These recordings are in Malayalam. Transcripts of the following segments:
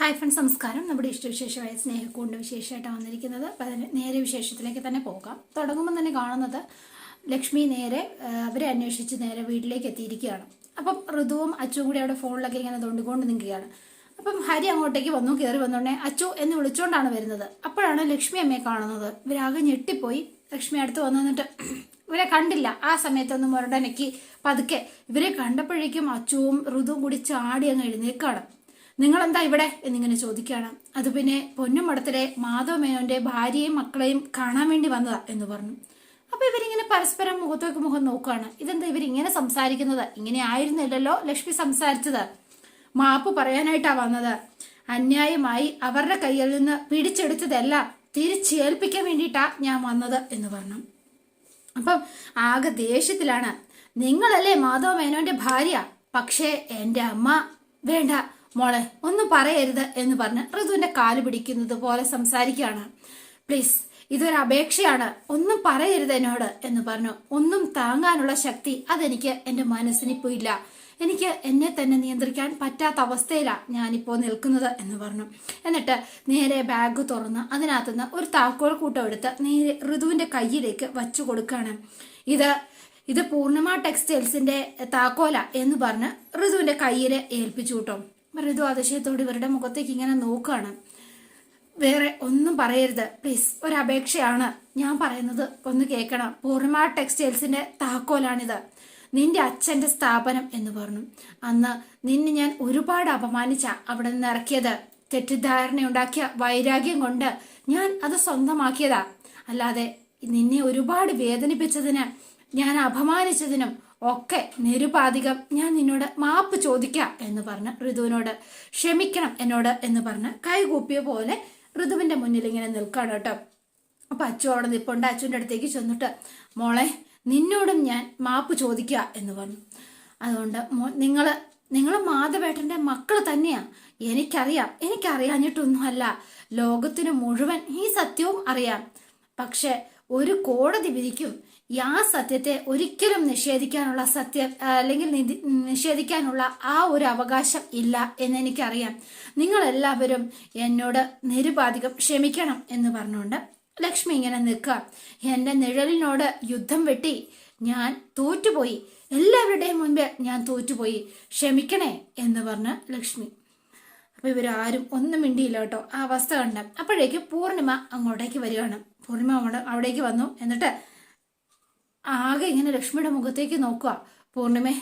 ഹായ് ഫ്രണ്ട്സ് നമസ്കാരം. നമ്മുടെ ഇഷ്ടവിശേഷമായ സ്നേഹക്കൂണ്ട് വിശേഷമായിട്ടാണ് വന്നിരിക്കുന്നത്. നേരെ വിശേഷത്തിലേക്ക് തന്നെ പോകാം. തുടങ്ങുമ്പോൾ തന്നെ കാണുന്നത് ലക്ഷ്മി നേരെ അവരെ അന്വേഷിച്ച് നേരെ വീട്ടിലേക്ക് എത്തിയിരിക്കുകയാണ്. അപ്പം ഋതുവും അച്ചും കൂടി അവിടെ ഫോണിലൊക്കെ ഇങ്ങനെ തൊണ്ടുകൊണ്ട് നിൽക്കുകയാണ്. അപ്പം ഹരി അങ്ങോട്ടേക്ക് വന്നു കയറി വന്നോണ്ടേ അച്ചു എന്ന് വിളിച്ചുകൊണ്ടാണ് വരുന്നത്. അപ്പോഴാണ് ലക്ഷ്മി അമ്മയെ കാണുന്നത്. ഇവരാകെ ഞെട്ടിപ്പോയി. ലക്ഷ്മി അടുത്ത് വന്നു നിന്നിട്ട് ഇവരെ കണ്ടില്ല. ആ സമയത്തൊന്നും മുരടനക്കി പതുക്കെ. ഇവരെ കണ്ടപ്പോഴേക്കും അച്ചുവും ഋതുവും കൂടി ചാടി അങ്ങ് എഴുന്നേക്കാണ് നിങ്ങൾ എന്താ ഇവിടെ? എന്നിങ്ങനെ ചോദിക്കുകയാണ്. അത് പിന്നെ പൊന്നുമടത്തിലെ മാധവ മേനോന്റെ ഭാര്യയും മക്കളെയും കാണാൻ വേണ്ടി വന്നതാ എന്ന് പറഞ്ഞു. അപ്പൊ ഇവരിങ്ങനെ പരസ്പരം മുഖത്തേക്ക് മുഖം നോക്കുകയാണ്. ഇതെന്താ ഇവരിങ്ങനെ സംസാരിക്കുന്നത്? ഇങ്ങനെ ആയിരുന്നില്ലല്ലോ ലക്ഷ്മി സംസാരിച്ചത്. മാപ്പ് പറയാനായിട്ടാ വന്നത്. അന്യായമായി അവരുടെ കയ്യിൽ നിന്ന് പിടിച്ചെടുത്തതെല്ലാം തിരിച്ചേൽപ്പിക്കാൻ വേണ്ടിയിട്ടാ ഞാൻ വന്നത് എന്ന് പറഞ്ഞു. അപ്പം ആകെ ദേഷ്യത്തിലാണ്. നിങ്ങളല്ലേ മാധവ മേനോന്റെ ഭാര്യ? പക്ഷേ എന്റെ അമ്മ വേണ്ട. മോളെ ഒന്നും പറയരുത് എന്ന് പറഞ്ഞ് ഋതുവിന്റെ കാൽ പിടിക്കുന്നത് പോലെ സംസാരിക്കുകയാണ്. പ്ലീസ് ഇതൊരു അപേക്ഷയാണ്. ഒന്നും പറയരുത് എന്നോട് എന്ന് പറഞ്ഞു. ഒന്നും താങ്ങാനുള്ള ശക്തി അതെനിക്ക് എന്റെ മനസ്സിനിപ്പോ ഇല്ല. എനിക്ക് എന്നെ തന്നെ നിയന്ത്രിക്കാൻ പറ്റാത്ത അവസ്ഥയിലാണ് ഞാനിപ്പോൾ നിൽക്കുന്നത് എന്ന് പറഞ്ഞു. എന്നിട്ട് നേരെ ബാഗ് തുറന്ന് അതിനകത്തുനിന്ന് ഒരു താക്കോൽ കൂട്ടം എടുത്ത് നേരെ ഋതുവിന്റെ കയ്യിലേക്ക് വച്ചു കൊടുക്കുകയാണ്. ഇത് ഇത് പൂർണിമ ടെക്സ്റ്റൈൽസിന്റെ താക്കോല എന്ന് പറഞ്ഞ് ഋതുവിന്റെ കയ്യിൽ ഏൽപ്പിച്ചു കൂട്ടോ. ഋതു അതിശയത്തോട് ഇവരുടെ മുഖത്തേക്ക് ഇങ്ങനെ നോക്കുകയാണ് വേറെ ഒന്നും പറയരുത്. പ്ലീസ് ഒരപേക്ഷയാണ്. ഞാൻ പറയുന്നത് ഒന്ന് കേൾക്കണം. പൂർണിമ ടെക്സ്റ്റൈൽസിന്റെ താക്കോലാണിത്. നിന്റെ അച്ഛന്റെ സ്ഥാപനം എന്ന് പറഞ്ഞു. അന്ന് നിന്നെ ഞാൻ ഒരുപാട് അപമാനിച്ച അവിടെ നിന്ന് ഇറക്കിയത്. തെറ്റിദ്ധാരണയുണ്ടാക്കിയ വൈരാഗ്യം കൊണ്ട് ഞാൻ അത് സ്വന്തമാക്കിയതാ. അല്ലാതെ നിന്നെ ഒരുപാട് വേദനിപ്പിച്ചതിന് ഞാൻ അപമാനിച്ചതിനും ഒക്കെ നിരുപാധികം. ഞാൻ നിന്നോട് മാപ്പ് ചോദിക്കാം എന്ന് പറഞ്ഞ് ഋതുവിനോട്. ക്ഷമിക്കണം എന്നോട് എന്ന് പറഞ്ഞ് കൈകൂപ്പിയ പോലെ ഋതുവിന്റെ മുന്നിൽ ഇങ്ങനെ നിൽക്കണം കേട്ടോ. അപ്പൊ അച്ചു അവിടെ നിൽപ്പുണ്ട് അച്ഛന്റെ അടുത്തേക്ക് ചെന്നിട്ട് മോളെ നിന്നോടും ഞാൻ മാപ്പ് ചോദിക്കുക എന്ന് പറഞ്ഞു. അതുകൊണ്ട് നിങ്ങൾ നിങ്ങൾ മാധവേട്ടന്റെ മക്കൾ തന്നെയാ. എനിക്കറിയാം എനിക്കറിയാഞ്ഞിട്ടൊന്നുമല്ല. ലോകത്തിന് മുഴുവൻ ഈ സത്യവും അറിയാം. പക്ഷെ ഒരു കോടതി വിധിക്കും ആ സത്യത്തെ ഒരിക്കലും നിഷേധിക്കാനുള്ള സത്യം അല്ലെങ്കിൽ നിഷേധിക്കാനുള്ള ആ ഒരു അവകാശം ഇല്ല എന്ന് എനിക്കറിയാം നിങ്ങളെല്ലാവരും എന്നോട് നിരുപാധികം ക്ഷമിക്കണം എന്ന് പറഞ്ഞുകൊണ്ട് ലക്ഷ്മി ഇങ്ങനെ നിൽക്കുക. എന്റെ നിഴലിനോട് യുദ്ധം വെട്ടി ഞാൻ തോറ്റുപോയി. എല്ലാവരുടെയും മുൻപ് ഞാൻ തോറ്റുപോയി. ക്ഷമിക്കണേ എന്ന് പറഞ്ഞ് ലക്ഷ്മി അപ്പൊ ഇവരാരും ഒന്നും മിണ്ടിയില്ല കേട്ടോ. ആ അവസ്ഥ കണ്ട. അപ്പോഴേക്ക് പൂർണിമ അങ്ങോട്ടേക്ക് വരികയാണ്. പൂർണിമ അവിടേക്ക് വന്നു. എന്നിട്ട് ആകെ ഇങ്ങനെ ലക്ഷ്മിയുടെ മുഖത്തേക്ക് നോക്കുക പൂർണിമേ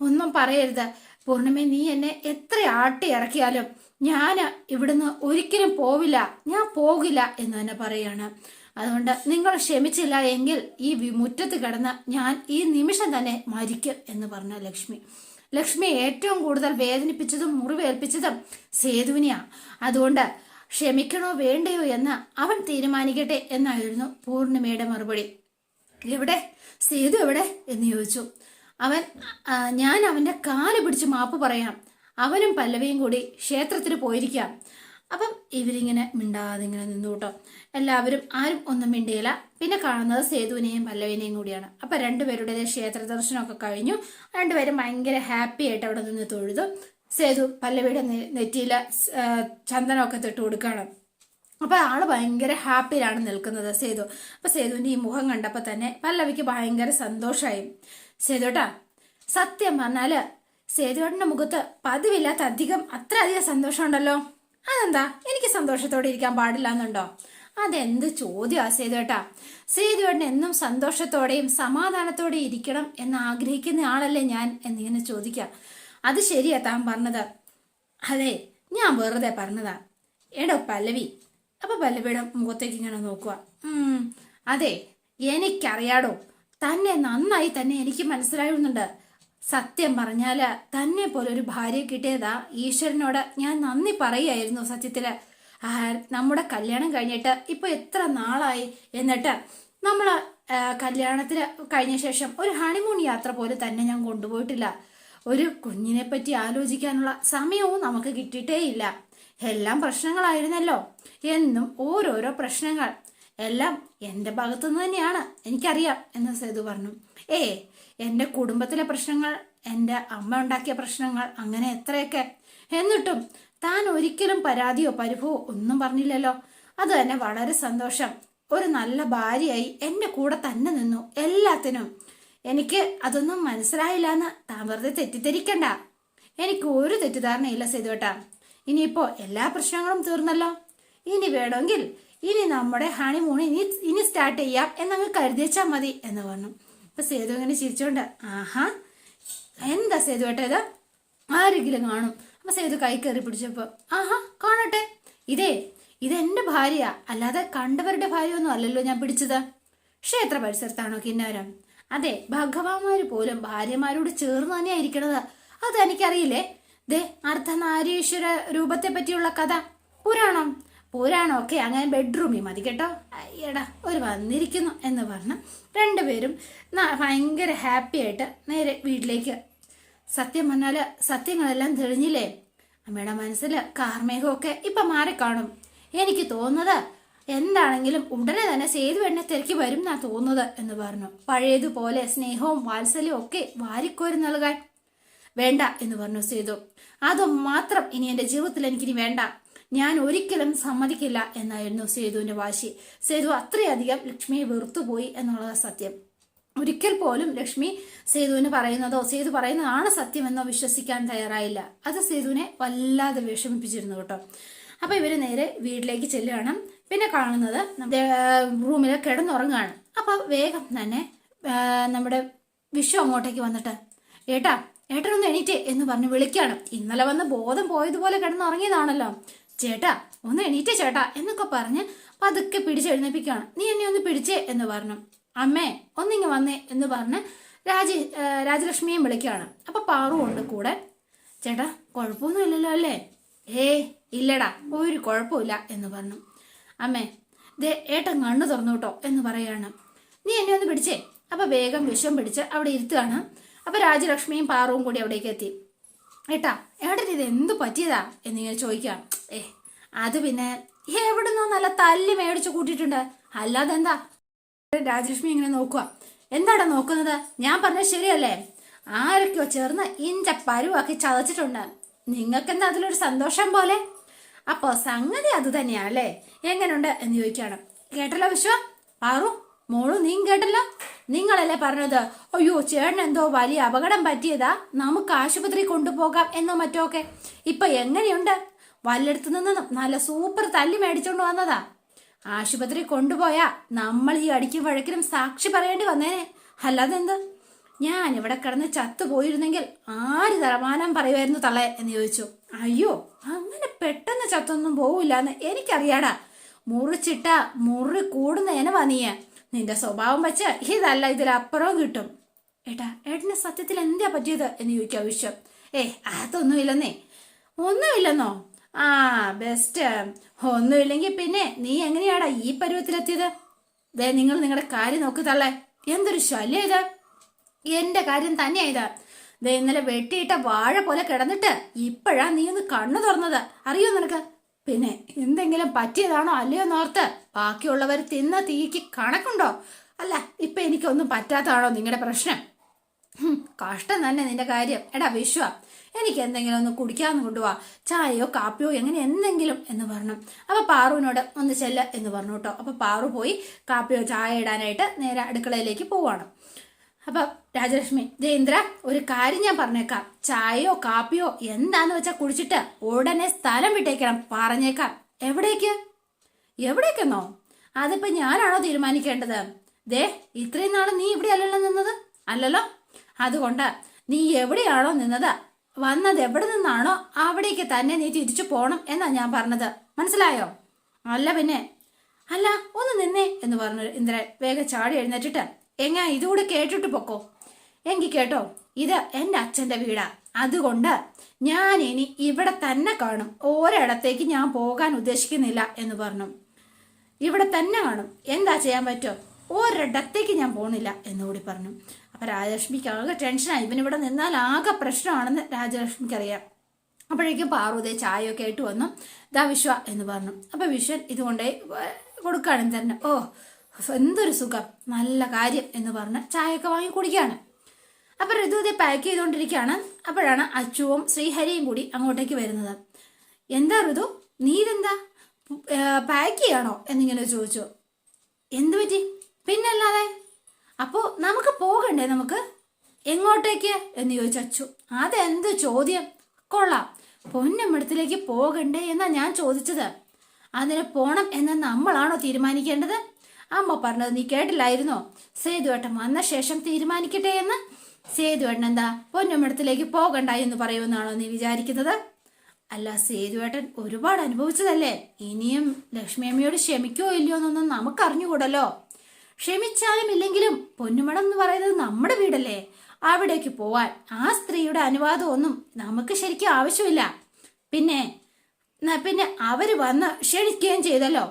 ഒന്നും പറയരുത്. പൂർണിമേ നീ എന്നെ എത്ര ആട്ടി ഇറക്കിയാലും ഞാൻ ഇവിടുന്ന് ഒരിക്കലും പോവില്ല. ഞാൻ പോകില്ല എന്ന് തന്നെ പറയാണ്. അതുകൊണ്ട് നിങ്ങൾ ക്ഷമിച്ചില്ല എങ്കിൽ ഈ മുറ്റത്ത് കിടന്ന് ഞാൻ ഈ നിമിഷം തന്നെ മരിക്കും എന്ന് പറഞ്ഞ ലക്ഷ്മി. ലക്ഷ്മി ഏറ്റവും കൂടുതൽ വേദനിപ്പിച്ചതും മുറിവേൽപ്പിച്ചതും സേതുവിനെയാ. അതുകൊണ്ട് ക്ഷമിക്കണോ വേണ്ടയോ എന്ന് അവൻ തീരുമാനിക്കട്ടെ എന്നായിരുന്നു പൂർണിമയുടെ മറുപടി. എവിടെ? സേതു എവിടെ? എന്ന് ചോദിച്ചു. അവൻ ഞാൻ അവന്റെ കാൽ പിടിച്ച് മാപ്പ് പറയാം. അവനും പല്ലവിയും കൂടി ക്ഷേത്രത്തിന് പോയിരിക്കാം. അപ്പം ഇവരിങ്ങനെ മിണ്ടാതെ ഇങ്ങനെ നിന്നു കേട്ടോ. എല്ലാവരും ആരും ഒന്നും മിണ്ടിയില്ല. പിന്നെ കാണുന്നത് സേതുവിനെയും പല്ലവിനെയും കൂടിയാണ്. അപ്പൊ രണ്ടുപേരുടെ ക്ഷേത്ര ദർശനമൊക്കെ കഴിഞ്ഞു. രണ്ടുപേരും ഭയങ്കര ഹാപ്പി ആയിട്ട് അവിടെ നിന്ന് തൊഴുതു. സേതു പല്ലവിയുടെ നെറ്റിയില ചന്ദനമൊക്കെ തൊട്ട് കൊടുക്കുകയാണ്. അപ്പൊ ആൾ ഭയങ്കര ഹാപ്പിയിലാണ് നിൽക്കുന്നത് സേതു. അപ്പൊ സേതുവിന്റെ ഈ മുഖം കണ്ടപ്പോ തന്നെ പല്ലവിക്ക് ഭയങ്കര സന്തോഷമായി. സേതുട്ടാ സത്യം പറഞ്ഞാൽ സേതുവേട്ടന്റെ മുഖത്ത് പതിവില്ലാത്ത അധികം അത്ര അധികം സന്തോഷമുണ്ടല്ലോ. അതെന്താ? എനിക്ക് സന്തോഷത്തോടെ ഇരിക്കാൻ പാടില്ല എന്നുണ്ടോ അതെന്ത് ചോദ്യമാ സേതുവേട്ടാ. സേതുവേട്ടൻ എന്നും സന്തോഷത്തോടെയും സമാധാനത്തോടെയും ഇരിക്കണം എന്ന് ആഗ്രഹിക്കുന്ന ആളല്ലേ ഞാൻ എന്നിങ്ങനെ ചോദിക്കാം. അത് ശരിയാ താൻ പറഞ്ഞത്. അതെ ഞാൻ വെറുതെ പറഞ്ഞതാ. എടോ പല്ലവി അപ്പൊ പല്ലവിയുടെ മുഖത്തേക്ക് ഇങ്ങനെ നോക്കുക അതെ എനിക്കറിയാടോ. തന്നെ നന്നായി തന്നെ എനിക്ക് മനസ്സിലാവുന്നുണ്ട്. സത്യം പറഞ്ഞാൽ തന്നെ പോലെ ഒരു ഭാര്യയെ കിട്ടിയതാ ഈശ്വരനോട് ഞാൻ നന്ദി പറയായിരുന്നു സത്യത്തിൽ. ആ, നമ്മുടെ കല്യാണം കഴിഞ്ഞിട്ട് ഇപ്പൊ എത്ര നാളായി എന്നിട്ട് നമ്മൾ ആ, കല്യാണത്തിന് കഴിഞ്ഞ ശേഷം ഒരു ഹണിമൂൺ യാത്ര പോലെ തന്നെ ഞാൻ കൊണ്ടുപോയിട്ടില്ല. ഒരു കുഞ്ഞിനെ പറ്റി ആലോചിക്കാനുള്ള സമയവും നമുക്ക് കിട്ടിയിട്ടേ ഇല്ല എല്ലാം പ്രശ്നങ്ങളായിരുന്നല്ലോ. എന്നും ഓരോരോ പ്രശ്നങ്ങൾ. എല്ലാം എന്റെ ഭാഗത്തുനിന്ന് തന്നെയാണ് എനിക്കറിയാം എന്ന് സേതു പറഞ്ഞു. ഏ എന്റെ കുടുംബത്തിലെ പ്രശ്നങ്ങൾ എന്റെ അമ്മ ഉണ്ടാക്കിയ പ്രശ്നങ്ങൾ അങ്ങനെ എത്രയൊക്കെ. എന്നിട്ടും താൻ ഒരിക്കലും പരാതിയോ പരിഭവോ ഒന്നും പറഞ്ഞില്ലല്ലോ. അത് തന്നെ വളരെ സന്തോഷം. ഒരു നല്ല ഭാര്യയായി എന്റെ കൂടെ തന്നെ നിന്നു എല്ലാത്തിനും. എനിക്ക് അതൊന്നും മനസ്സിലായില്ല എന്ന് താൻ വെറുതെ തെറ്റിദ്ധരിക്കണ്ട. എനിക്ക് ഒരു തെറ്റിദ്ധാരണയില്ല സേതുവേട്ടാ. ഇനിയിപ്പോ എല്ലാ പ്രശ്നങ്ങളും തീർന്നല്ലോ. ഇനി വേണമെങ്കിൽ ഇനി നമ്മുടെ ഹണിമൂൺ ഇനി ഇനി സ്റ്റാർട്ട് ചെയ്യാം എന്നങ്ങ് കരുതിച്ചാൽ മതി എന്ന് പറഞ്ഞു. അപ്പൊ സേതു അങ്ങനെ ചിരിച്ചോണ്ട് ആഹാ എന്താ സേതു ഏട്ടാ ഇത്? ആരെങ്കിലും കാണും. അപ്പൊ സേതു കൈ കയറി പിടിച്ചപ്പോ ആഹാ കാണട്ടെ. ഇതേ ഇതെന്റെ ഭാര്യ അല്ലാതെ കണ്ടവരുടെ ഭാര്യ ഒന്നും അല്ലല്ലോ ഞാൻ പിടിച്ചത്. ക്ഷേത്ര പരിസരത്താണോ കിന്നാരം? അതെ ഭഗവാന്മാര് പോലും ഭാര്യമാരോട് ചേർന്ന് തന്നെയാ ഇരിക്കണത്. അത് എനിക്കറിയില്ലേ ദേ അർദ്ധനാരീശ്വര രൂപത്തെ പറ്റിയുള്ള കഥ. പുരാണം. പുരാണം? ഒക്കെ അങ്ങനെ ബെഡ്റൂമിൽ മതി കേട്ടോ. എടാ ഒരു വന്നിരിക്കുന്നു എന്ന് പറഞ്ഞ് രണ്ടുപേരും ഭയങ്കര ഹാപ്പി ആയിട്ട് നേരെ വീട്ടിലേക്ക്. സത്യം പറഞ്ഞാൽ സത്യങ്ങളെല്ലാം തെളിഞ്ഞില്ലേ? അമ്മയുടെ മനസ്സിൽ കാർമേഘമൊക്കെ ഇപ്പം മാറിക്കാണും. എനിക്ക് തോന്നുന്നത് എന്താണെങ്കിലും ഉടനെ തന്നെ സേതു എന്നെ തിരക്കി വരും എന്നാ തോന്നുന്നത് എന്ന് പറഞ്ഞു. പഴയതുപോലെ സ്നേഹവും വാത്സല്യവും ഒക്കെ വാരിക്കോരി നൽകാൻ വേണ്ട എന്ന് പറഞ്ഞു സേതു. അതും മാത്രം ഇനി എന്റെ ജീവിതത്തിൽ എനിക്കിനി വേണ്ട. ഞാൻ ഒരിക്കലും സമ്മതിക്കില്ല എന്നായിരുന്നു സേതുവിന്റെ വാശി. സേതു അത്രയധികം ലക്ഷ്മിയെ വെറുത്തുപോയി എന്നുള്ളത് സത്യം. ഒരിക്കൽ പോലും ലക്ഷ്മി സേതുവിന് പറയുന്നതോ സേതു പറയുന്നതാണ് സത്യമെന്നോ വിശ്വസിക്കാൻ തയ്യാറായില്ല. അത് സേതുവിനെ വല്ലാതെ വിഷമിപ്പിച്ചിരുന്നു കേട്ടോ. അപ്പൊ ഇവർ നേരെ വീട്ടിലേക്ക് ചെല്ലുകയാണ്. പിന്നെ കാണുന്നത് റൂമിൽ കിടന്നുറങ്ങുകയാണ്. അപ്പൊ വേഗം തന്നെ നമ്മുടെ വിഷു അങ്ങോട്ടേക്ക് വന്നിട്ട് ഏട്ടാ ഏട്ടനൊന്ന് എണീറ്റേ എന്ന് പറഞ്ഞ് വിളിക്കുകയാണ് ഇന്നലെ വന്ന് ബോധം പോയതുപോലെ കിടന്നുറങ്ങിയതാണല്ലോ. ചേട്ടാ ഒന്ന് എണീറ്റേ ചേട്ടാ എന്നൊക്കെ പറഞ്ഞ് പതുക്കെ പിടിച്ചെഴുന്നേപ്പിക്കുകയാണ് നീ എന്നെ ഒന്ന് പിടിച്ചേ എന്ന് പറഞ്ഞു. അമ്മേ ഒന്നിങ്ങ് വന്നേ എന്ന് പറഞ്ഞ് രാജ രാജലക്ഷ്മിയും വിളിക്കുകയാണ്. അപ്പൊ പാറു ഉണ്ട് കൂടെ. ചേട്ടാ കുഴപ്പമൊന്നുമില്ലല്ലോ അല്ലേ? ഏയ് ഇല്ലടാ ഒരു കുഴപ്പമില്ല എന്ന് പറഞ്ഞു. അമ്മേ ദേ ഏട്ടൻ കണ്ണു തുറന്നു കേട്ടോ എന്ന് പറയാണ്. നീ എന്നെ ഒന്ന് പിടിച്ചേ. അപ്പൊ വേഗം വിഷം പിടിച്ച് അവിടെ ഇരുത്തുകയാണ്. അപ്പൊ രാജലക്ഷ്മിയും പാറുവും കൂടി അവിടേക്ക് എത്തി. ഏട്ടാ ഏട്ടൻ ഇത് എന്ത് പറ്റിയതാ? എന്നിങ്ങനെ ചോദിക്കാം ഏ അത് പിന്നെ എവിടുന്നോ നല്ല തല്ലി മേടിച്ച് കൂട്ടിയിട്ടുണ്ട്. അല്ലാതെ എന്താ? രാജലക്ഷ്മി ഇങ്ങനെ നോക്കുക എന്താടാ നോക്കുന്നത്? ഞാൻ പറഞ്ഞത് ശരിയല്ലേ? ആരൊക്കെയോ ചേർന്ന് ഇഞ്ച പരുവാക്കി ചതച്ചിട്ടുണ്ട്. നിങ്ങൾക്കെന്താ അതിലൊരു സന്തോഷം പോലെ? അപ്പോ സംഗതി അത് തന്നെയാണല്ലേ എങ്ങനെയുണ്ട് എന്ന് ചോദിക്കുകയാണ് കേട്ടല്ലോ വിശ്വ? പാറു? മോളു നീ കേട്ടല്ലോ? നിങ്ങളല്ലേ പറഞ്ഞത്? അയ്യോ ചേട്ടൻ എന്തോ വലിയ അപകടം പറ്റിയതാ. നമുക്ക് ആശുപത്രി കൊണ്ടുപോകാം എന്നോ മറ്റോ ഒക്കെ. ഇപ്പൊ എങ്ങനെയുണ്ട്? വല്ലയിടത്തു നിന്നും നല്ല സൂപ്പർ തല്ലി മേടിച്ചോണ്ട് വന്നതാ. ആശുപത്രി കൊണ്ടുപോയാ നമ്മൾ ഈ അടിക്കും വഴക്കിനും സാക്ഷി പറയേണ്ടി വന്നേനെ. അല്ലാതെ എന്ത് ഞാൻ ഇവിടെ കിടന്ന് ചത്തുപോയിരുന്നെങ്കിൽ ആര് തറമാനം പറയുമായിരുന്നു തള്ളെ എന്ന് ചോദിച്ചു. അയ്യോ അങ്ങനെ പെട്ടെന്ന് ചത്തൊന്നും പോവില്ലെന്ന് എനിക്കറിയാടാ. മുറിച്ചിട്ട മുറി കൂടുന്ന വന്നിയേ നീ നിന്റെ സ്വഭാവം വെച്ച് ഇതല്ല ഇതിലപ്പുറവും കിട്ടും. ഏട്ടാ ഏട്ടന് സത്യത്തിൽ എന്താ പറ്റിയത് എന്ന് ചോദിക്കാം വിശ്വം. ഏ അതൊന്നുമില്ലെന്നേ. ഒന്നുമില്ലെന്നോ? ആ ബെസ്റ്റ് ഒന്നുമില്ലെങ്കിൽ പിന്നെ നീ എങ്ങനെയാടാ ഈ പരുവത്തിലെത്തിയത്? ദേ നിങ്ങൾ നിങ്ങളുടെ കാര്യം നോക്കി തള്ളേ. എന്തൊരു ശല്യം ഇത്? എന്റെ കാര്യം തന്നെയാ ഇത്. ദേ ഇന്നലെ വെട്ടിയിട്ട വാഴ പോലെ കിടന്നിട്ട് ഇപ്പോഴാ നീ ഒന്ന് കണ്ണു തുറന്നത്. അറിയോ നിനക്ക്? പിന്നെ എന്തെങ്കിലും പറ്റിയതാണോ അല്ലയോ നോർത്ത്? ബാക്കിയുള്ളവർ തിന്ന തീക്ക് കണക്കുണ്ടോ? അല്ല ഇപ്പൊ എനിക്കൊന്നും പറ്റാത്തതാണോ നിങ്ങളുടെ പ്രശ്നം? കഷ്ടം തന്നെ നിന്റെ കാര്യം. എടാ വിശ്വ എനിക്ക് എന്തെങ്കിലും ഒന്ന് കുടിക്കാന്ന് കൊണ്ടുപോവാ ചായയോ കാപ്പിയോ എങ്ങനെ എന്തെങ്കിലും എന്ന് പറഞ്ഞു. അപ്പൊ പാറുവിനോട് ഒന്ന് ചെല്ല എന്ന് പറഞ്ഞു കേട്ടോ. അപ്പൊ പാറു പോയി കാപ്പിയോ ചായ ഇടാനായിട്ട് നേരെ അടുക്കളയിലേക്ക് പോവാണ്. അപ്പൊ രാജലക്ഷ്മി ജയേന്ദ്ര ഒരു കാര്യം ഞാൻ പറഞ്ഞേക്കാം. ചായയോ കാപ്പിയോ എന്താന്ന് വെച്ചാ കുടിച്ചിട്ട് ഉടനെ സ്ഥലം വിട്ടേക്കണം. പറഞ്ഞേക്കാം. എവിടേക്ക്? എവിടേക്കെന്നോ? അതിപ്പോ ഞാനാണോ തീരുമാനിക്കേണ്ടത്? ദേ ഇത്രയും നാൾ നീ ഇവിടെ അല്ലല്ലോ നിന്നത്? അല്ലല്ലോ? അതുകൊണ്ട് നീ എവിടെയാണോ നിന്നത്? വന്നത് എവിടെ നിന്നാണോ അവിടേക്ക് തന്നെ നീ തിരിച്ചു പോണം എന്നാ ഞാൻ പറഞ്ഞത്. മനസ്സിലായോ? അല്ല പിന്നെ. അല്ല ഒന്ന് നിന്നേ എന്ന് പറഞ്ഞു ഇന്ദ്രൻ. വേഗം ചാടി എഴുന്നേറ്റിട്ട് എങ്ങാ ഇതുകൂടെ കേട്ടിട്ട് പൊക്കോ? എങ്കി കേട്ടോ ഇത് എന്റെ അച്ഛന്റെ വീടാ. അതുകൊണ്ട് ഞാൻ ഇനി ഇവിടെ തന്നെ കാണും. ഒരിടത്തേക്ക് ഞാൻ പോകാൻ ഉദ്ദേശിക്കുന്നില്ല എന്ന് പറഞ്ഞു. ഇവിടെ തന്നെ കാണും. എന്താ ചെയ്യാൻ പറ്റോ ഒരിടത്തേക്ക് ഞാൻ പോണില്ല എന്നുകൂടി പറഞ്ഞു. അപ്പൊ രാജലക്ഷ്മിക്ക് ആകെ ടെൻഷനായി ഇവൻ ഇവിടെ നിന്നാൽ ആകെ പ്രശ്നമാണെന്ന് രാജലക്ഷ്മിക്ക് അറിയാം അപ്പോഴേക്കും പാർവതി ചായയൊക്കെ ആയിട്ട് വന്നു. ദാ വിശ്വ എന്ന് പറഞ്ഞു. അപ്പൊ വിശ്വൻ ഇതുകൊണ്ടേ കൊടുക്കുകയാണെങ്കിൽ തന്നെ ഓ എന്തൊരു സുഖം. നല്ല കാര്യം എന്ന് പറഞ്ഞ് ചായയൊക്കെ വാങ്ങി കുടിക്കുകയാണ്. അപ്പൊ ഋതു ഇത് പാക്ക് ചെയ്തുകൊണ്ടിരിക്കുകയാണ്. അപ്പോഴാണ് അച്ചുവും ശ്രീഹരിയും കൂടി അങ്ങോട്ടേക്ക് വരുന്നത്. എന്താ ഋതു? നീ ഇതെന്താ പാക്ക് ചെയ്യണോ എന്നിങ്ങനെ ചോദിച്ചു. എന്തു പറ്റി? പിന്നല്ലാതെ? അപ്പോ നമുക്ക് പോകണ്ടേ നമുക്ക്? എങ്ങോട്ടേക്ക്? എന്ന് ചോദിച്ചു അച്ചു. അതെന്ത് ചോദ്യം? കൊള്ളാം. പൊന്നമ്മടത്തിലേക്ക് പോകണ്ടേ എന്നാ ഞാൻ ചോദിച്ചത്. അതിന് പോണം എന്ന് നമ്മളാണോ തീരുമാനിക്കേണ്ടത്? അമ്മ പറഞ്ഞത് നീ കേട്ടില്ലായിരുന്നോ? സേതുവേട്ടൻ വന്ന ശേഷം തീരുമാനിക്കട്ടെ എന്ന്? സേതുവേട്ടൻ എന്താ പൊന്നമ്മടത്തിലേക്ക് പോകണ്ട എന്ന് പറയുമെന്നാണോ നീ വിചാരിക്കുന്നത്? അല്ല സേതുവേട്ടൻ ഒരുപാട് അനുഭവിച്ചതല്ലേ? ഇനിയും ലക്ഷ്മി അമ്മയോട് ക്ഷമിക്കോ ഇല്ലയോ എന്നൊന്നും നമുക്കറിഞ്ഞുകൂടല്ലോ. ക്ഷമിച്ചാലും ഇല്ലെങ്കിലും പൊന്നുമടം എന്ന് പറയുന്നത് നമ്മുടെ വീടല്ലേ? അവിടേക്ക് പോവാൻ ആ സ്ത്രീയുടെ അനുവാദം ഒന്നും നമുക്ക് ശരിക്കും ആവശ്യമില്ല. പിന്നെ പിന്നെ അവർ വന്ന് ക്ഷണിക്കുകയും ചെയ്തല്ലോ.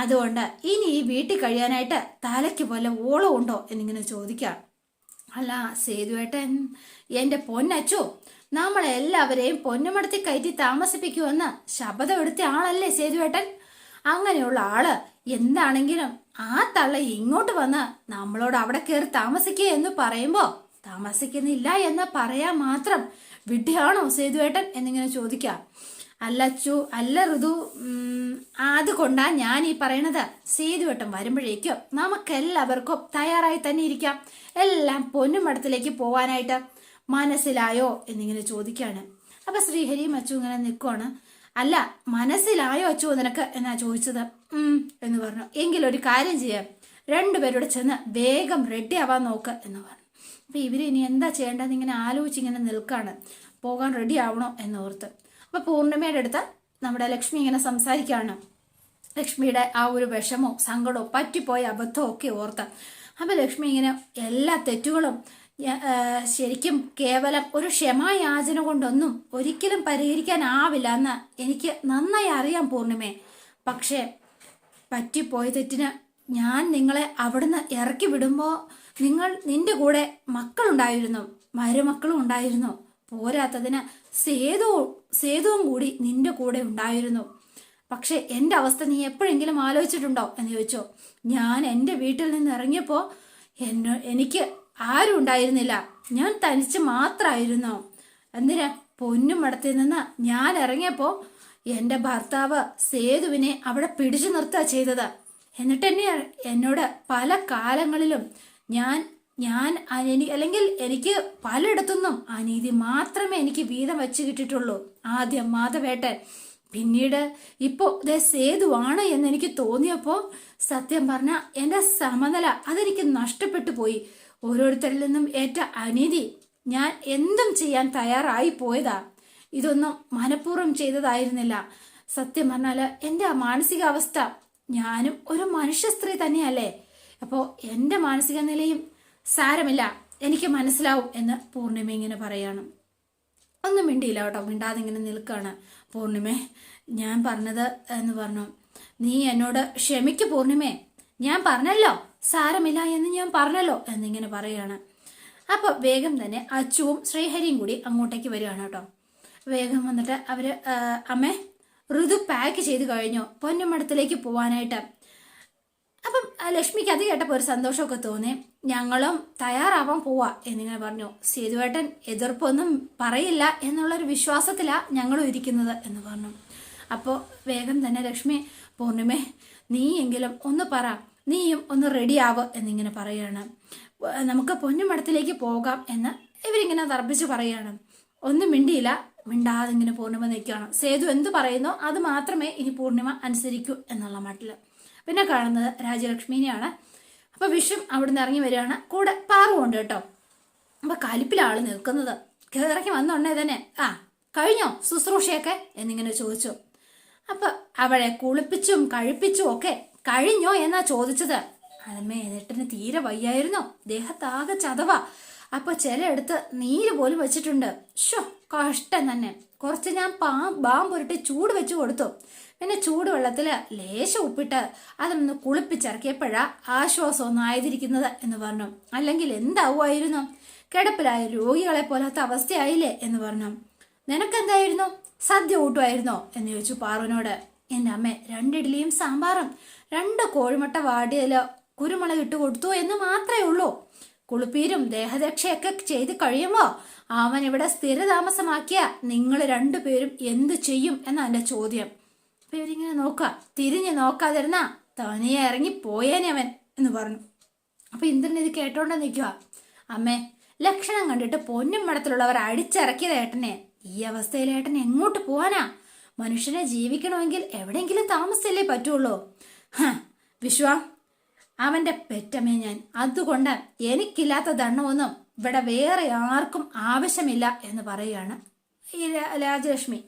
അതുകൊണ്ട് ഇനി ഈ വീട്ടിൽ കഴിയാനായിട്ട് തലയ്ക്ക് വല്ല ഓളം ഉണ്ടോ എന്നിങ്ങനെ ചോദിക്കാം. അല്ല സേതുവേട്ടൻ എന്റെ പൊന്നച്ചു നമ്മളെല്ലാവരെയും പൊന്നുമടത്തി കയറ്റി താമസിപ്പിക്കുമെന്ന് ശബ്ദമെടുത്ത ആളല്ലേ സേതുവേട്ടൻ അങ്ങനെയുള്ള ആൾ എന്താണെങ്കിലും ആ തള്ള ഇങ്ങോട്ട് വന്ന് നമ്മളോട് അവിടെ കയറി താമസിക്കുക എന്ന് പറയുമ്പോ താമസിക്കുന്നില്ല എന്ന് പറയാ മാത്രം വിഡ്ഢിയാണോ സേതുവേട്ടൻ എന്നിങ്ങനെ ചോദിക്കാം. അല്ല അച്ചു അല്ല ഋതു അതുകൊണ്ടാ ഞാൻ ഈ പറയണത്. സേതുവട്ടം വരുമ്പോഴേക്കും നമുക്കെല്ലാവർക്കും തയ്യാറായി തന്നെ ഇരിക്കാം. എല്ലാം പൊന്നുമടത്തിലേക്ക് പോവാനായിട്ട് മനസ്സിലായോ എന്നിങ്ങനെ ചോദിക്കുകയാണ് അപ്പൊ ശ്രീഹരിയും അച്ചു ഇങ്ങനെ നിൽക്കുവാണ് അല്ല മനസ്സിലായോ അച്ചു നിനക്ക് എന്നാ ചോദിച്ചത്? ഉം എന്ന് പറഞ്ഞു. എങ്കിലൊരു കാര്യം ചെയ്യാം. രണ്ടുപേരോട് ചെന്ന് വേഗം റെഡി ആവാൻ നോക്ക് എന്ന് പറഞ്ഞു. അപ്പൊ ഇവർ ഇനി എന്താ ചെയ്യേണ്ടതെന്ന് ഇങ്ങനെ ആലോചിച്ച് ഇങ്ങനെ നിൽക്കാണ്. പോകാൻ റെഡി ആവണോ എന്നോർത്ത് അപ്പൊ പൂർണിമയുടെ അടുത്ത് നമ്മുടെ ലക്ഷ്മി ഇങ്ങനെ സംസാരിക്കുകയാണ് ലക്ഷ്മിയുടെ ആ ഒരു വിഷമോ സങ്കടമോ പറ്റിപ്പോയ അബദ്ധമോ ഒക്കെ ഓർത്ത്. അപ്പൊ ലക്ഷ്മി ഇങ്ങനെ എല്ലാ തെറ്റുകളും ശരിക്കും കേവലം ഒരു ക്ഷമായാചന കൊണ്ടൊന്നും ഒരിക്കലും പരിഹരിക്കാനാവില്ല എന്ന് എനിക്ക് നന്നായി അറിയാം പൂർണിമേ പക്ഷേ പറ്റിപ്പോയ തെറ്റിന് ഞാൻ നിങ്ങളെ അവിടുന്ന് ഇറക്കി വിടുമ്പോൾ നിങ്ങൾ നിന്റെ കൂടെ മക്കളുണ്ടായിരുന്നു മരുമക്കളും ഉണ്ടായിരുന്നു. പോരാത്തതിന് സേതുവും സേതുവും കൂടി നിന്റെ കൂടെ ഉണ്ടായിരുന്നു. പക്ഷെ എന്റെ അവസ്ഥ നീ എപ്പോഴെങ്കിലും ആലോചിച്ചിട്ടുണ്ടോ? എന്ന് ചോദിച്ചോ. ഞാൻ എന്റെ വീട്ടിൽ നിന്ന് ഇറങ്ങിയപ്പോൾ എന്നെ എനിക്ക് ആരും ഉണ്ടായിരുന്നില്ല. ഞാൻ തനിച്ച് മാത്രമായിരുന്നു എന്തിനാ? പൊന്നും മടത്തിൽ നിന്ന് ഞാൻ ഇറങ്ങിയപ്പോൾ എന്റെ ഭർത്താവ് സേതുവിനെ അവിടെ പിടിച്ചു നിർത്തുക ചെയ്തത്. എന്നിട്ട് എന്നെ എന്നോട് പല കാലങ്ങളിലും ഞാൻ ഞാൻ അല്ലെങ്കിൽ എനിക്ക് പലയിടത്തുനിന്നും അനീതി മാത്രമേ എനിക്ക് വീതം വെച്ച് കിട്ടിയിട്ടുള്ളൂ. ആദ്യം മാധവേട്ടൻ പിന്നീട് ഇപ്പോ ദേ സേതുവാണ് എന്ന് എനിക്ക് തോന്നിയപ്പോ സത്യം പറഞ്ഞ എന്റെ സമനില അതെനിക്ക് നഷ്ടപ്പെട്ടു പോയി. ഓരോരുത്തരിൽ നിന്നും ഏറ്റ അനീതി ഞാൻ എന്തും ചെയ്യാൻ തയ്യാറായി പോയതാ. ഇതൊന്നും മനഃപൂർവം ചെയ്തതായിരുന്നില്ല. സത്യം പറഞ്ഞാൽ എന്റെ ആ മാനസികാവസ്ഥ ഞാനും ഒരു മനുഷ്യ സ്ത്രീ തന്നെയല്ലേ. അപ്പോൾ എന്റെ മാനസിക നിലയും സാരമില്ല. എനിക്ക് മനസ്സിലാവും എന്ന് പൂർണിമ ഇങ്ങനെ പറയാണ്. ഒന്നും മിണ്ടിയില്ല കേട്ടോ. മിണ്ടാതെ ഇങ്ങനെ നിൽക്കുകയാണ് പൂർണിമേ. ഞാൻ പറഞ്ഞത് എന്ന് പറഞ്ഞു. നീ എന്നോട് ക്ഷമിക്ക് പൂർണിമേ. ഞാൻ പറഞ്ഞല്ലോ. സാരമില്ല എന്ന് ഞാൻ പറഞ്ഞല്ലോ എന്നിങ്ങനെ പറയാണ് അപ്പോൾ വേഗം തന്നെ അച്ചുവും ശ്രീഹരിയും കൂടി അങ്ങോട്ടേക്ക് വരികയാണ് കേട്ടോ. വേഗം വന്നിട്ട് അമ്മ അമ്മേ ഋതു പാക്ക് ചെയ്ത് കഴിഞ്ഞു. പൊന്നമടത്തിലേക്ക് പോവാനായിട്ട്. അപ്പം ലക്ഷ്മിക്ക് അത് കേട്ടപ്പോൾ ഒരു സന്തോഷമൊക്കെ തോന്നി. ഞങ്ങളും തയ്യാറാവാൻ പോവാ എന്നിങ്ങനെ പറഞ്ഞു. സേതുവേട്ടൻ എതിർപ്പൊന്നും പറയില്ല എന്നുള്ളൊരു വിശ്വാസത്തിലാണ് ഞങ്ങളും ഇരിക്കുന്നത് എന്ന് പറഞ്ഞു. അപ്പോൾ വേഗം തന്നെ ലക്ഷ്മി പൂർണിമേ നീയെങ്കിലും ഒന്ന് പറ. നീയും ഒന്ന് റെഡി ആവ് എന്നിങ്ങനെ പറയുകയാണ് നമുക്ക് പൊന്നുമടത്തിലേക്ക് പോകാം എന്ന് ഇവരിങ്ങനെ തർപ്പിച്ച് പറയുകയാണ് ഒന്നും മിണ്ടിയില്ല. മിണ്ടാതെ ഇങ്ങനെ പൂർണിമ നിൽക്കുകയാണ്. സേതു എന്ത് പറയുന്നോ അത് മാത്രമേ ഇനി പൂർണിമ അനുസരിക്കൂ എന്നുള്ള മട്ടിൽ. പിന്നെ കാണുന്നത് രാജലക്ഷ്മിനെയാണ്. അപ്പൊ വിഷും അവിടുന്ന് ഇറങ്ങി വരികയാണ്. കൂടെ പാറുമുണ്ട് കേട്ടോ. അപ്പൊ കലിപ്പിലാൾ നിൽക്കുന്നത്. കേറക്കി വന്നുണ്ടേ തന്നെ ആ കഴിഞ്ഞോ ശുശ്രൂഷയൊക്കെ? എന്നിങ്ങനെ ചോദിച്ചു. അപ്പൊ അവളെ കുളിപ്പിച്ചും കഴിപ്പിച്ചും ഒക്കെ കഴിഞ്ഞോ എന്നാ ചോദിച്ചത്? അതമ്മേ എന്നിട്ടിന് തീരെ വയ്യായിരുന്നോ. ദേഹത്താകെ ചതവ. അപ്പൊ ചിലയിടത്ത് നീര് പോലും വെച്ചിട്ടുണ്ട്. ഷോ കഷ്ടം തന്നെ. കുറച്ച് ഞാൻ പാ ബാം പുരട്ടി ചൂട് വെച്ച് കൊടുത്തു. പിന്നെ ചൂടുവെള്ളത്തിൽ ലേശം ഉപ്പിട്ട് അതൊന്ന് കുളിപ്പിച്ചിറക്കിയപ്പോഴാ ആശ്വാസം ആയതിരിക്കുന്നത് എന്ന് പറഞ്ഞു. അല്ലെങ്കിൽ എന്താവുമായിരുന്നു? കിടപ്പിലായ രോഗികളെ പോലത്തെ അവസ്ഥയായില്ലേ എന്ന് പറഞ്ഞു. നിനക്കെന്തായിരുന്നു? സദ്യ കൂട്ടുമായിരുന്നോ? എന്ന് ചോദിച്ചു പാറുവിനോട്. എന്റെ അമ്മ രണ്ടിഡ്ലിയും സാമ്പാറും. രണ്ട് കോഴിമുട്ട വാടിയതിൽ കുരുമുളക് ഇട്ട് കൊടുത്തു എന്ന് മാത്രമേ ഉള്ളൂ. കുളിപ്പീരും ദേഹരക്ഷയൊക്കെ ചെയ്ത് കഴിയുമ്പോൾ അവൻ ഇവിടെ സ്ഥിരതാമസമാക്കിയ നിങ്ങൾ രണ്ടുപേരും എന്ത് ചെയ്യും എന്നാ എന്റെ ചോദ്യം. അപ്പൊ ഇവരിങ്ങനെ നോക്കുക. തിരിഞ്ഞ് നോക്കാതിരുന്ന തനിയെ ഇറങ്ങി പോയേനെ അവൻ എന്ന് പറഞ്ഞു. അപ്പൊ ഇന്ദ്രൻ ഇത് കേട്ടോണ്ട് നിൽക്കുക. അമ്മേ ലക്ഷണം കണ്ടിട്ട് പൊന്നും മടത്തിലുള്ളവർ അടിച്ചിറക്കിയത് ഏട്ടനെ. ഈ അവസ്ഥയിൽ ഏട്ടൻ എങ്ങോട്ട് പോവാനാ? മനുഷ്യനെ ജീവിക്കണമെങ്കിൽ എവിടെയെങ്കിലും താമസിച്ചല്ലേ പറ്റുള്ളൂ. ഹ വിശ്വ അവന്റെ പെറ്റമ്മേ ഞാൻ. അതുകൊണ്ട് എനിക്കില്ലാത്ത ദണ്ണമൊന്നും ഇവിടെ വേറെ ആർക്കും ആവശ്യമില്ല എന്ന് പറയുകയാണ് രാജലക്ഷ്മി.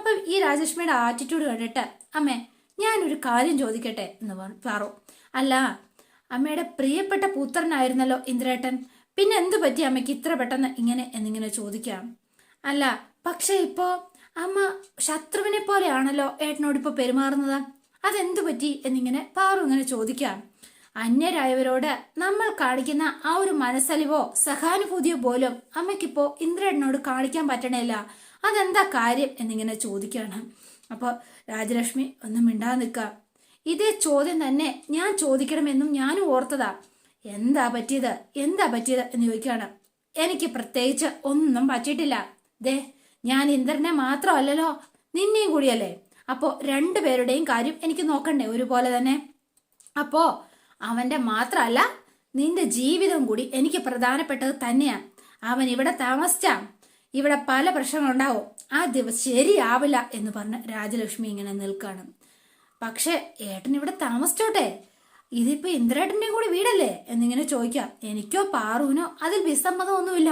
അപ്പം ഈ രാജലക്ഷ്മിയുടെ ആറ്റിറ്റ്യൂഡ് കണ്ടിട്ട് അമ്മേ ഞാനൊരു കാര്യം ചോദിക്കട്ടെ? എന്ന് പറ- അല്ല അമ്മയുടെ പ്രിയപ്പെട്ട പുത്രനായിരുന്നല്ലോ ഇന്ദ്രേട്ടൻ. പിന്നെ എന്തു പറ്റി അമ്മയ്ക്ക് ഇത്ര പെട്ടെന്ന് ഇങ്ങനെ എന്നിങ്ങനെ ചോദിക്കാം? അല്ല പക്ഷെ ഇപ്പോ അമ്മ ശത്രുവിനെ പോലെയാണല്ലോ ഏട്ടനോട് ഇപ്പൊ പെരുമാറുന്നത്. അതെന്തു പറ്റി? എന്നിങ്ങനെ പാറു ഇങ്ങനെ ചോദിക്കാം. അന്യരായവരോട് നമ്മൾ കാണിക്കുന്ന ആ ഒരു മനസ്സലിവോ സഹാനുഭൂതിയോ പോലും അമ്മയ്ക്കിപ്പോ ഇന്ദ്രേട്ടനോട് കാണിക്കാൻ പറ്റണില്ല അതെന്താ കാര്യം എന്നിങ്ങനെ ചോദിക്കുകയാണ്. അപ്പോൾ രാജലക്ഷ്മി ഒന്നും മിണ്ടാതെ നിൽക്കുക. ഇതേ ചോദ്യം തന്നെ ഞാൻ ചോദിക്കണമെന്നും ഞാനും ഓർത്തതാ. എന്താ പറ്റിയത്? എന്താ പറ്റിയത്? എന്ന് ചോദിക്കുകയാണ്. എനിക്ക് പ്രത്യേകിച്ച് ഒന്നും പറ്റിയിട്ടില്ല. ദേ ഞാൻ ഇന്ദ്രനെ മാത്രമല്ലല്ലോ നിന്നെയും കൂടിയല്ലേ. അപ്പോൾ രണ്ടുപേരുടെയും കാര്യം എനിക്ക് നോക്കണ്ടേ ഒരുപോലെ തന്നെ? അപ്പോൾ അവന്റെ മാത്രമല്ല നിന്റെ ജീവിതം കൂടി എനിക്ക് പ്രധാനപ്പെട്ടത് തന്നെയാണ് അവൻ ഇവിടെ താമസിച്ചാ. ഇവിടെ പല പ്രശ്നങ്ങളുണ്ടാവും. ആ ദിവസം ശരിയാവില്ല എന്ന് പറഞ്ഞ് രാജലക്ഷ്മി ഇങ്ങനെ നിൽക്കുകയാണ് പക്ഷെ ഏട്ടൻ ഇവിടെ താമസിച്ചോട്ടെ? ഇതിപ്പോ ഇന്ദ്രേട്ടന്റെ കൂടി വീടല്ലേ? എന്നിങ്ങനെ ചോദിക്കാം. എനിക്കോ പാറുവിനോ അതിൽ വിസമ്മതമൊന്നുമില്ല.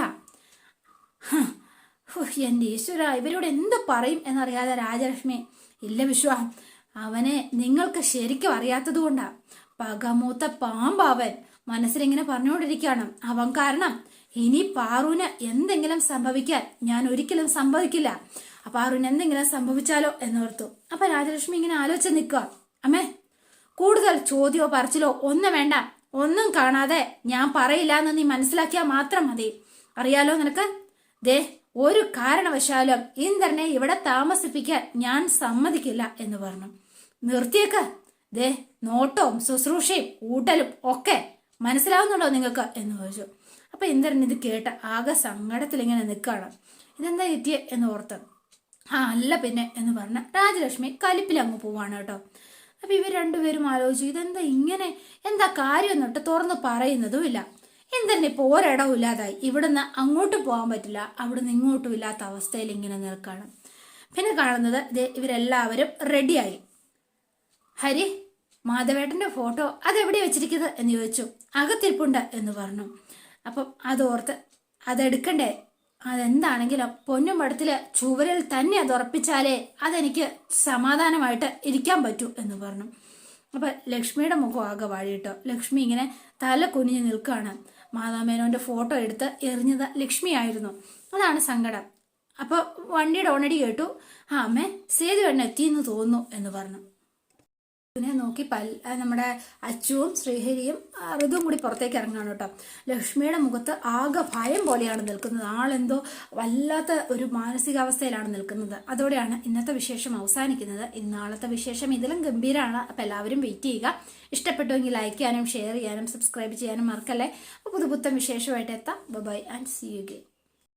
എന്റെ ഈശ്വര ഇവരോട് എന്ത് പറയും എന്നറിയാതെ രാജലക്ഷ്മി ഇല്ല വിശ്വ അവനെ നിങ്ങൾക്ക് ശരിക്കും അറിയാത്തത് കൊണ്ടാ. പകമൂത്ത പാമ്പാവൻ മനസ്സിലിങ്ങനെ പറഞ്ഞുകൊണ്ടിരിക്കുകയാണ്. അവൻ കാരണം ഇനി പാറുവിന് എന്തെങ്കിലും സംഭവിക്കാൻ ഞാൻ ഒരിക്കലും സംഭവിക്കില്ല അപ്പൊ പാറുവിന് എന്തെങ്കിലും സംഭവിച്ചാലോ എന്ന് ഓർത്തു. അപ്പൊ രാജലക്ഷ്മി ഇങ്ങനെ ആലോചിച്ച് നിൽക്കുക അമ്മേ കൂടുതൽ ചോദ്യമോ പറച്ചിലോ ഒന്നും വേണ്ട. ഒന്നും കാണാതെ ഞാൻ പറയില്ല എന്ന് നീ മനസ്സിലാക്കിയാൽ മാത്രം മതി. അറിയാലോ നിനക്ക്? ദേ ഒരു കാരണവശാലും ഇന്ദ്രനെ ഇവിടെ താമസിപ്പിക്കാൻ ഞാൻ സമ്മതിക്കില്ല എന്ന് പറഞ്ഞു. നിർത്തിയേക്ക്. ദേ നോട്ടവും ശുശ്രൂഷയും ഊട്ടലും ഒക്കെ മനസ്സിലാവുന്നുണ്ടോ നിങ്ങൾക്ക്? എന്ന് ചോദിച്ചു. അപ്പൊ ഇന്ദ്രൻ ഇത് കേട്ട ആകെ സങ്കടത്തിൽ ഇങ്ങനെ നിൽക്കുകയാണ് ഇതെന്താ കിട്ടിയ എന്ന് ഓർത്ത്. ആ അല്ല പിന്നെ എന്ന് പറഞ്ഞ രാജലക്ഷ്മി കലിപ്പിൽ അങ്ങ് പോവാണ് കേട്ടോ. അപ്പൊ ഇവർ രണ്ടുപേരും ആലോചിച്ചു ഇതെന്താ ഇങ്ങനെ? എന്താ കാര്യം എന്നിട്ട് തുറന്ന് പറയുന്നതുമില്ല എന്തെന്നെ ഇപ്പൊ ഒരിടവും ഇല്ലാതായി. ഇവിടുന്ന് അങ്ങോട്ട് പോകാൻ പറ്റില്ല. അവിടുന്ന് ഇങ്ങോട്ടും ഇല്ലാത്ത അവസ്ഥയിൽ ഇങ്ങനെ നിൽക്കാണ്. പിന്നെ കാണുന്നത് ഇവരെല്ലാവരും റെഡിയായി ഹരി മാധവേട്ടന്റെ ഫോട്ടോ അതെവിടെ വെച്ചിരിക്കുന്നത് എന്ന് ചോദിച്ചു. അകത്തിരിപ്പുണ്ട് എന്ന് പറഞ്ഞു. അപ്പം അതോർത്ത് അതെടുക്കണ്ടേ? അതെന്താണെങ്കിലും പൊന്നും പടത്തിൽ ചുവരിൽ തന്നെ അത് ഉറപ്പിച്ചാലേ അതെനിക്ക് സമാധാനമായിട്ട് ഇരിക്കാൻ പറ്റൂ എന്ന് പറഞ്ഞു. അപ്പൊ ലക്ഷ്മിയുടെ മുഖം ആകെ വാഴിയിട്ടോ ലക്ഷ്മി ഇങ്ങനെ തല കുനിഞ്ഞ് നിൽക്കുകയാണ് മാതാമേനോന്റെ ഫോട്ടോ എടുത്ത് എറിഞ്ഞത് ലക്ഷ്മിയായിരുന്നു അതാണ് സങ്കടം. അപ്പോൾ വണ്ടിയുടെ ഓണടി കേട്ടു. ആ അമ്മേ സേതു എണ്ണ എത്തിയെന്ന് തോന്നുന്നു എന്ന് പറഞ്ഞു. ഇതിനെ നോക്കി പൽ നമ്മുടെ അച്ചുവും ശ്രീഹരിയും ഋതുവും കൂടി പുറത്തേക്ക് ഇറങ്ങാണ് കേട്ടോ. ലക്ഷ്മിയുടെ മുഖത്ത് ആകെ ഭയം പോലെയാണ് നിൽക്കുന്നത്. ആളെന്തോ വല്ലാത്ത ഒരു മാനസികാവസ്ഥയിലാണ് നിൽക്കുന്നത്. അതോടെയാണ് ഇന്നത്തെ വിശേഷം അവസാനിക്കുന്നത്. ഇന്നാളത്തെ വിശേഷം ഇതിലും ഗംഭീരമാണ് അപ്പം എല്ലാവരും വെയിറ്റ് ചെയ്യുക. ഇഷ്ടപ്പെട്ടുവെങ്കിൽ ലൈക്ക് ചെയ്യാനും ഷെയർ ചെയ്യാനും സബ്സ്ക്രൈബ് ചെയ്യാനും മറക്കല്ലേ. അപ്പോൾ പുതുപുത്തൻ വിശേഷമായിട്ട് എത്താം. Bye and see you game